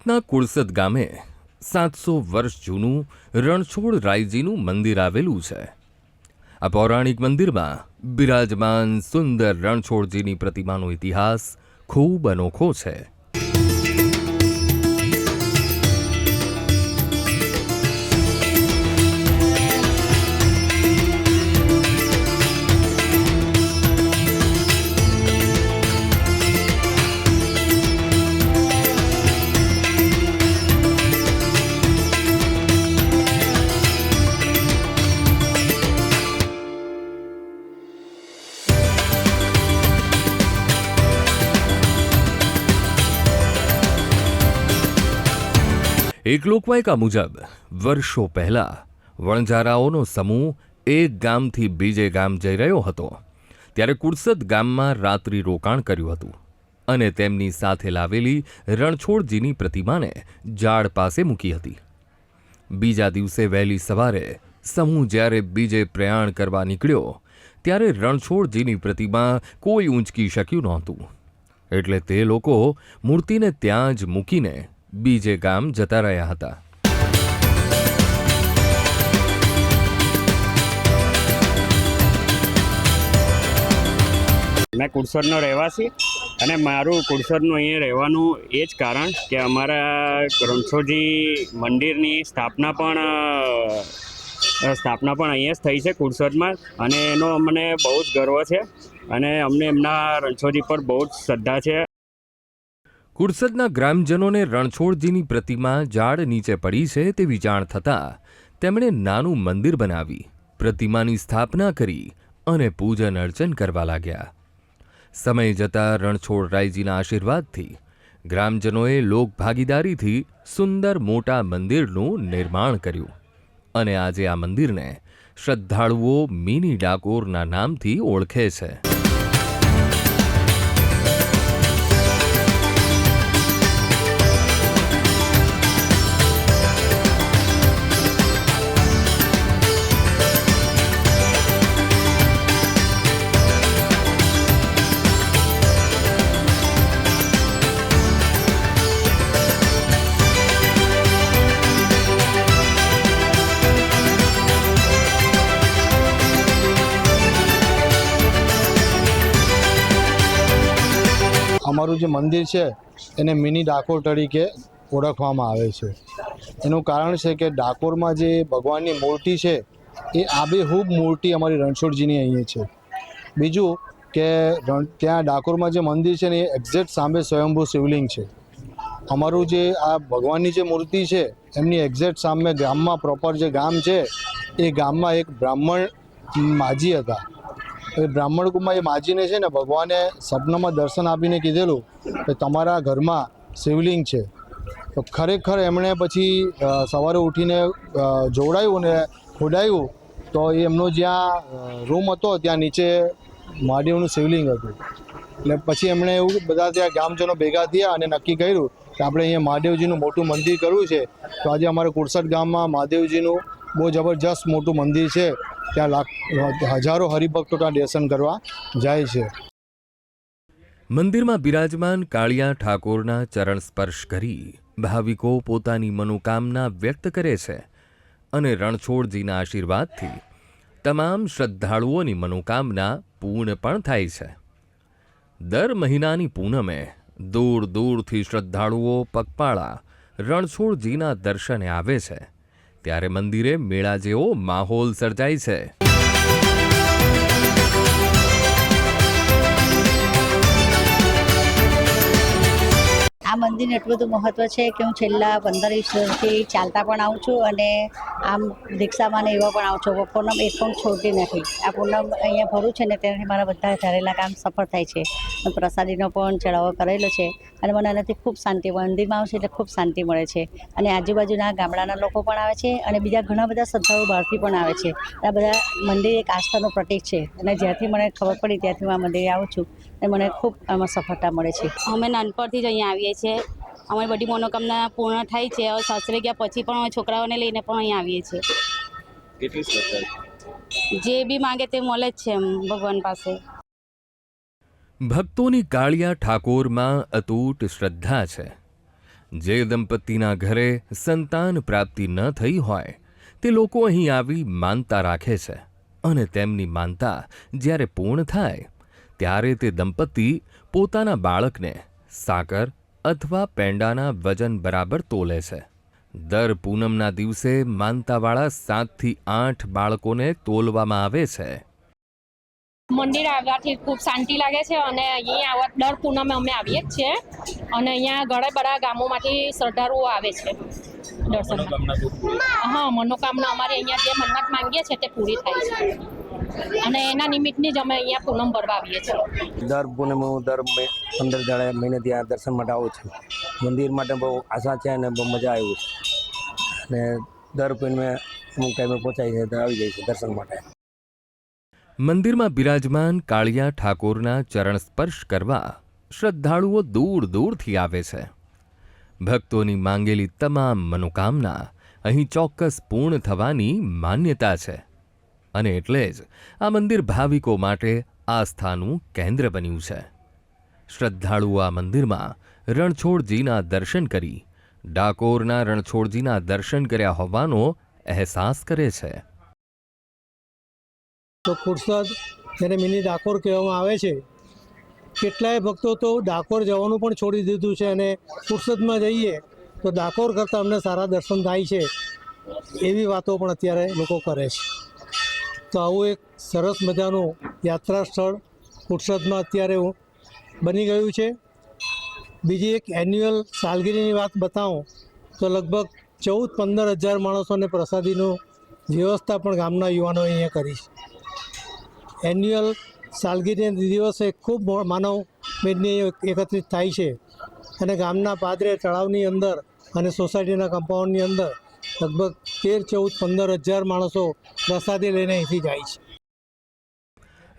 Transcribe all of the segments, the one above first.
સુરતના કુળસદ ગામે સાતસો વર્ષ જૂનું રણછોડ રાયજીનું મંદિર આવેલું છે. આ પૌરાણિક મંદિરમાં બિરાજમાન સુંદર રણછોડજીની પ્રતિમાનો ઇતિહાસ ખૂબ અનોખો છે. એક લોકવાયકા મુજબ, વર્ષો પહેલાં વણઝારાઓનો સમૂહ એક ગામથી બીજે ગામ જઈ રહ્યો હતો. ત્યારે કુડસદ ગામમાં રાત્રિ રોકાણ કર્યું હતું અને તેમની સાથે લાવેલી રણછોડજીની પ્રતિમાને ઝાડ પાસે મૂકી હતી. બીજા દિવસે વહેલી સવારે સમૂહ જ્યારે બીજે પ્રયાણ કરવા નીકળ્યો, ત્યારે રણછોડજીની પ્રતિમા કોઈ ઊંચકી શક્યું નહોતું. એટલે તે લોકો મૂર્તિને ત્યાં જ મૂકીને બીજે ગામ જતા રહ્યા હતા. મેં કુડસરનો રહેવાસી અને મારું કુડસરનું અહીંયા રહેવાનું એ જ કારણ કે અમારા રણછોડજી મંદિરની સ્થાપના પણ સ્થાપના પણ અહીંયા જ થઈ છે કુડસરમાં અને એનો અમને બહુ જ ગર્વ છે અને અમને એમના રણછોડજી પર બહુ જ શ્રદ્ધા છે. કુરસદના ગ્રામજનોને રણછોડજીની પ્રતિમા ઝાડ નીચે પડી છે તેવી જાણ થતાં તેમણે નાનું મંદિર બનાવી, પ્રતિમાની સ્થાપના કરી અને પૂજન અર્ચન કરવા લાગ્યા. સમય જતાં રણછોડરાયજીના આશીર્વાદથી ગ્રામજનોએ લોકભાગીદારીથી સુંદર મોટા મંદિરનું નિર્માણ કર્યું અને આજે આ મંદિરને શ્રદ્ધાળુઓ મિની ડાકોરના નામથી ઓળખે છે. અમારું જે મંદિર છે, એને મિની ડાકોર તરીકે ઓળખવામાં આવે છે. એનું કારણ છે કે ડાકોરમાં જે ભગવાનની મૂર્તિ છે, એ આબેહૂબ મૂર્તિ અમારી રણછોડજીની અહીંયા છે. બીજું કે રણ, ત્યાં ડાકોરમાં જે મંદિર છે ને, એ એક્ઝેક્ટ સામે સ્વયંભૂ શિવલિંગ છે. અમારું જે આ ભગવાનની જે મૂર્તિ છે, એમની એક્ઝેક્ટ સામે ગામમાં પ્રોપર જે ગામ છે, એ ગામમાં એક બ્રાહ્મણ માજી હતા. એ બ્રાહ્મણ કુમારી માજીને છે ને ભગવાને સપનામાં દર્શન આપીને કીધેલું કે તમારા ઘરમાં શિવલિંગ છે. તો ખરેખર એમણે પછી સવારે ઉઠીને જોડાયું ને ખોડાયું તો એમનો જ્યાં રૂમ હતો ત્યાં નીચે મહાદેવનું શિવલિંગ હતું. એટલે પછી એમણે એવું બધા ત્યાં ગામજનો ભેગા થયા અને નક્કી કર્યું કે આપણે અહીંયા મહાદેવજીનું મોટું મંદિર કરવું છે. તો આજે અમારે કુરસદ ગામમાં મહાદેવજીનું બહુ જબરજસ્ત મોટું મંદિર છે. ત્યાં લાખ, હજારો હરિભક્તો ત્યાં દર્શન કરવા જાય છે. મંદિરમાં બિરાજમાન કાળિયા ઠાકોરના ચરણ સ્પર્શ કરી ભાવિકો પોતાની મનોકામના વ્યક્ત કરે છે અને રણછોડજીના આશીર્વાદથી તમામ શ્રદ્ધાળુઓની મનોકામના પૂર્ણ પણ થાય છે. દર મહિનાની પૂનમે દૂર દૂરથી શ્રદ્ધાળુઓ પગપાળા રણછોડજીના દર્શને આવે છે. ત્યારે મંદિરે મેળા જેવો માહોલ સર્જાય છે. આ મંદિરનું એટલું બધું મહત્વ છે કે હું છેલ્લા પંદર વીસ વર્ષથી ચાલતા પણ આવું છું અને આમ રિક્ષામાં ને એવા પણ આવું છું. પૂનમ એક પણ છોડતી નથી. આ પૂનમ અહીંયા ભરું છે ને તેનાથી મારા બધા ધારેલા કામ સફળ થાય છે. પ્રસાદીનો પણ ચડાવો કરેલો છે અને મને એનાથી ખૂબ શાંતિ મંદિરમાં આવશે એટલે ખૂબ શાંતિ મળે છે. અને આજુબાજુના ગામડાના લોકો પણ આવે છે અને બીજા ઘણા બધા શ્રદ્ધાળુ બહારથી પણ આવે છે. આ બધા મંદિર એક આસ્થાનું પ્રતીક છે. અને જ્યારથી મને ખબર પડી ત્યારથી હું આ મંદિરે આવું છું. અને મને ખૂબ આમાં સફળતા મળે છે. અમે નાનપણથી જ અહીંયા આવીએ છીએ. અમારી બધી મનોકામના પૂર્ણ થાય છે. હવે સાસરે ગયા પછી પણ અમે છોકરાઓને લઈને પણ અહીંયા આવીએ છીએ. જે બી માંગે તે મળે જ છે એમ ભગવાન પાસે. ભક્તોની કાળિયા ઠાકોરમાં અતૂટ શ્રદ્ધા છે. જે દંપતીના ઘરે સંતાન પ્રાપ્તિ ન થઈ હોય તે લોકો અહીં આવી માનતા રાખે છે અને તેમની માનતા જ્યારે પૂર્ણ થાય ત્યારે તે દંપતી પોતાના બાળકને સાકર અથવા પેંડાના વજન બરાબર તોલે છે. દર પૂનમના દિવસે માનતાવાળા સાતથી આઠ બાળકોને તોલવામાં આવે છે. મંદિર આવવાથી ખૂબ શાંતિ લાગે છે અને અહીંયા આવવા દર પૂનમે અમે આવીએ જ છીએ. અને અહીંયા ઘણા બધા ગામોમાંથી શ્રદ્ધાળુઓ આવે છે દર્શન હા મનોકામના અમારે અહીંયા જે મન્નત માંગીએ છીએ તે પૂરી થાય છે. અને એના નિમિત્તની જ અમે અહીંયા પૂનમ ભરવા આવીએ છીએ. દર પૂનમ હું દર પંદર દાડે મહિને ત્યાં દર્શન માટે આવું છું. મંદિર માટે બહુ આશા છે અને બહુ મજા આવી છે. અને દર પૂનમે અમુક ટાઈમે પહોંચાઈ જાય તો આવી જાય છે દર્શન માટે. મંદિરમાં બિરાજમાન કાળિયા ઠાકોરના ચરણ સ્પર્શ કરવા શ્રદ્ધાળુઓ દૂર દૂરથી આવે છે. ભક્તોની માંગેલી તમામ મનોકામના અહીં ચોક્કસ પૂર્ણ થવાની માન્યતા છે. અને એટલે જ આ મંદિર ભાવિકો માટે આસ્થાનું કેન્દ્ર બન્યું છે. શ્રદ્ધાળુઓ આ મંદિરમાં રણછોડજીના દર્શન કરી, ડાકોરના રણછોડજીના દર્શન કર્યા હોવાનો અહેસાસ કરે છે. તો ખુરસદ જેને મિની ડાકોર કહેવામાં આવે છે, કેટલાય ભક્તો તો ડાકોર જવાનું પણ છોડી દીધું છે અને ફુરસદમાં જઈએ તો ડાકોર કરતાં અમને સારા દર્શન થાય છે, એવી વાતો પણ અત્યારે લોકો કરે છે. તો આવું એક સરસ મજાનું યાત્રા સ્થળ ખુરશદમાં અત્યારે બની ગયું છે. બીજી એક એન્યુઅલ સાલગીરીની વાત બતાવું, તો લગભગ ચૌદ પંદર હજાર માણસોને પ્રસાદીનું વ્યવસ્થા પણ ગામના યુવાનોએ અહીંયા કરી છે. એન્યુઅલ સાલગીરી દિવસે ખૂબ માનવ મેદની એકત્રિત થાય છે અને ગામના પાદરે તળાવની અંદર અને સોસાયટીના કમ્પાઉન્ડની અંદર લગભગ તેર ચૌદ પંદર હજાર માણસો પ્રસાદી લઈને અહીંથી જાય છે.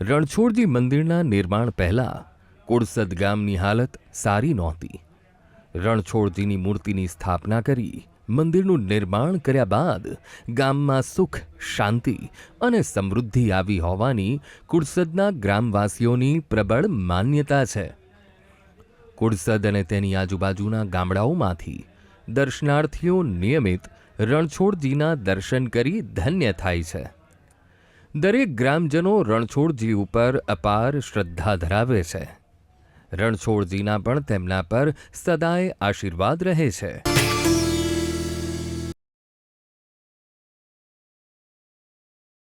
રણછોડજી મંદિરના નિર્માણ પહેલા કુડસદ ગામની હાલત સારી નહોતી. રણછોડજીની મૂર્તિની સ્થાપના કરી મંદિરનું નિર્માણ કર્યા બાદ ગામમાં સુખ, શાંતિ અને સમૃદ્ધિ આવી હોવાની કુડસદના ગ્રામવાસીઓની પ્રબળ માન્યતા છે. કુડસદ અને તેની આજુબાજુના ગામડાઓમાંથી દર્શનાર્થીઓ નિયમિત રણછોડજીના દર્શન કરી ધન્ય થાય છે. દરેક ગ્રામજનો રણછોડજી ઉપર અપાર શ્રદ્ધા ધરાવે છે. રણછોડજીના પણ તેમના પર સદાય આશીર્વાદ રહે છે.